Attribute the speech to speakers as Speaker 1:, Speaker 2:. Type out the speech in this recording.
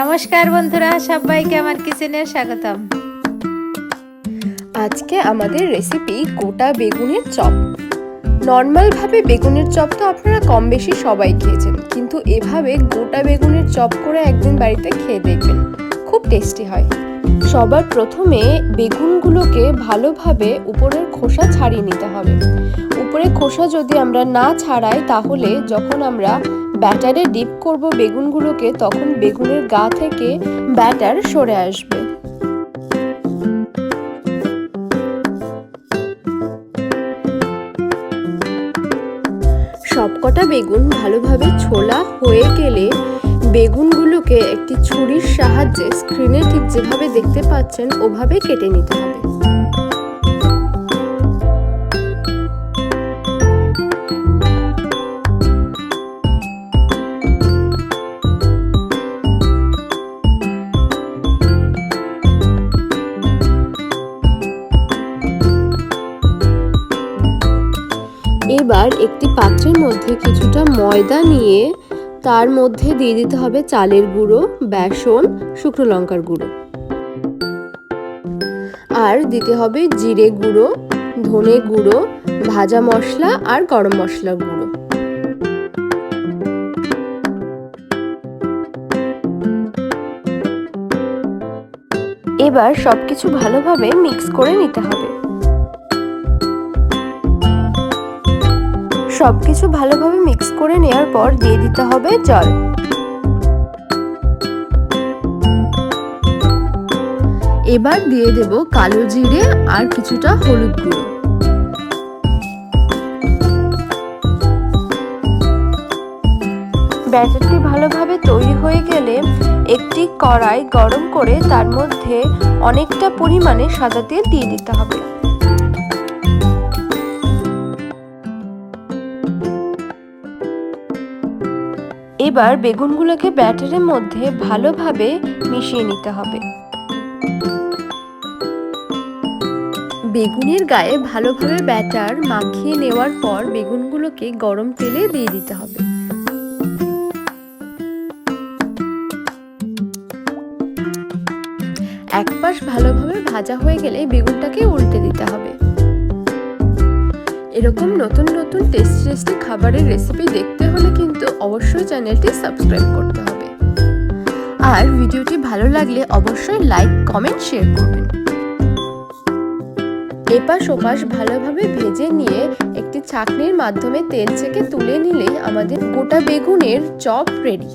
Speaker 1: নমস্কার বন্ধুরা, সবাইকে আমার কিচেনে স্বাগতম।
Speaker 2: আজকে আমাদের রেসিপি গোটা বেগুনের চপ। নর্মালভাবে বেগুনের চপ তো আপনারা কম বেশি সবাই খেয়েছেন, কিন্তু এভাবে গোটা বেগুনের চপ করে একদিন বাড়িতে খেয়ে দেখবেন, খুব টেস্টি হয়। সবার প্রথমে বেগুনগুলোকে ভালোভাবে উপরের খোসা ছাড়িয়ে নিতে হবে। উপরে খোসা যদি আমরা না ছাড়াই, তাহলে যখন আমরা ব্যাটারে ডিপ করব বেগুনগুলোকে, তখন বেগুনের গা থেকে ব্যাটার সরে আসবে। সবকটা বেগুন ভালোভাবে ছোলা হয়ে গেলে বেগুনগুলোকে একটি ছুরির সাহায্যে স্ক্রিনে ঠিক যেভাবে দেখতে পাচ্ছেন, ওভাবে কেটে নিতে হবে। এবার একটি পাত্রের মধ্যে কিছুটা ময়দা নিয়ে তার মধ্যে দিয়ে দিতে হবে চালের গুঁড়ো, বেসন, শুকনো লঙ্কার গুঁড়ো। আর দিতে হবে জিরে গুঁড়ো, ধনে গুঁড়ো, ভাজা মশলা আর গরম মশলা গুঁড়ো। এবার সবকিছু ভালোভাবে মিক্স করে নিতে হবে। সবকিছু ভালোভাবে মিক্স করে নেওয়ার পর দিয়ে দিতে হবে জল। এবার দিয়ে দেব কালো জিরে আর কিছুটা হলুদ গুঁড়ো। ব্যাটারটি ভালোভাবে তৈরি হয়ে গেলে একটি কড়াই গরম করে তার মধ্যে অনেকটা পরিমাণে সাদা তেল দিয়ে দিতে হবে। এবার বেগুনগুলোকে ব্যাটারের মধ্যে ভালোভাবে মিশিয়ে নিতে হবে। বেগুনের গায়ে ভালোভাবে ব্যাটার মাখিয়ে নেওয়ার পর বেগুনগুলোকে গরম তেলে দিয়ে দিতে হবে। এক পাশ ভালোভাবে ভাজা হয়ে গেলে বেগুনটাকে উল্টে দিতে হবে। এরকম নতুন নতুন টেস্টি টেস্টি খাবারের রেসিপি দেখতে হলে কিন্তু অবশ্যই চ্যানেলটি সাবস্ক্রাইব করতে হবে। আর ভিডিওটি ভালো লাগলে অবশ্যই লাইক কমেন্ট শেয়ার করবেন। এপাশ ওপাশ ভালোভাবে ভেজে নিয়ে একটি ছাঁকনির মাধ্যমে তেল ছেঁকে তুলে নিলেই আমাদের গোটা বেগুনের চপ রেডি